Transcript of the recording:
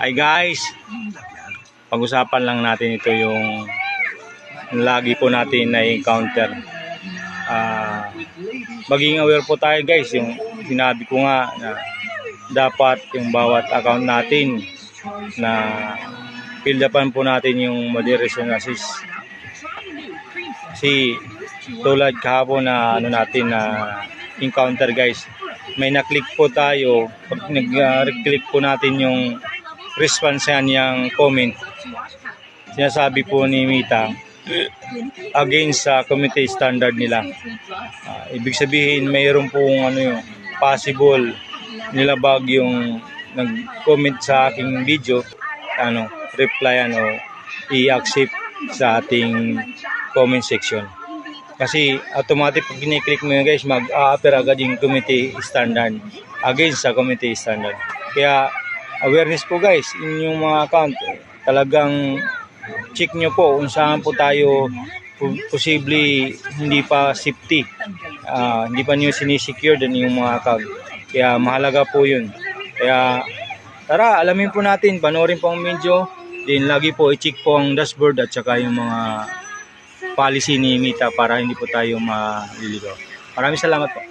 Hi guys, pag-usapan lang natin ito yung lagi po natin na-encounter. Ah, maging aware po tayo guys, yung sinabi ko nga na dapat yung bawat account natin na fill upan po natin yung moderation assist. Kasi tulad kahapon na ano natin na encounter guys, may na-click po tayo, pag nag-click po natin yung response sa niyang comment, sinasabi po ni Mita, against sa committee standard nila. Ah, ibig sabihin, mayroon pong ano yung possible nilabag yung nag-comment sa aking video, ano, replyan o i-accept sa ating comment section. Kasi automatic pag kiniklik mo yun guys, mag-a-appear agad yung committee standard against sa committee standard. Kaya awareness po guys, inyong mga account, talagang check nyo po kung saan po tayo po- posible hindi pa safety. Ah, hindi pa nyo sinisecure din yung mga account. Kaya mahalaga po yun. Kaya tara, alamin po natin, panoorin po ang video. Then lagi po i-check po ang dashboard at saka yung mga policy ni Mita para hindi po tayo maliligaw. Maraming salamat po.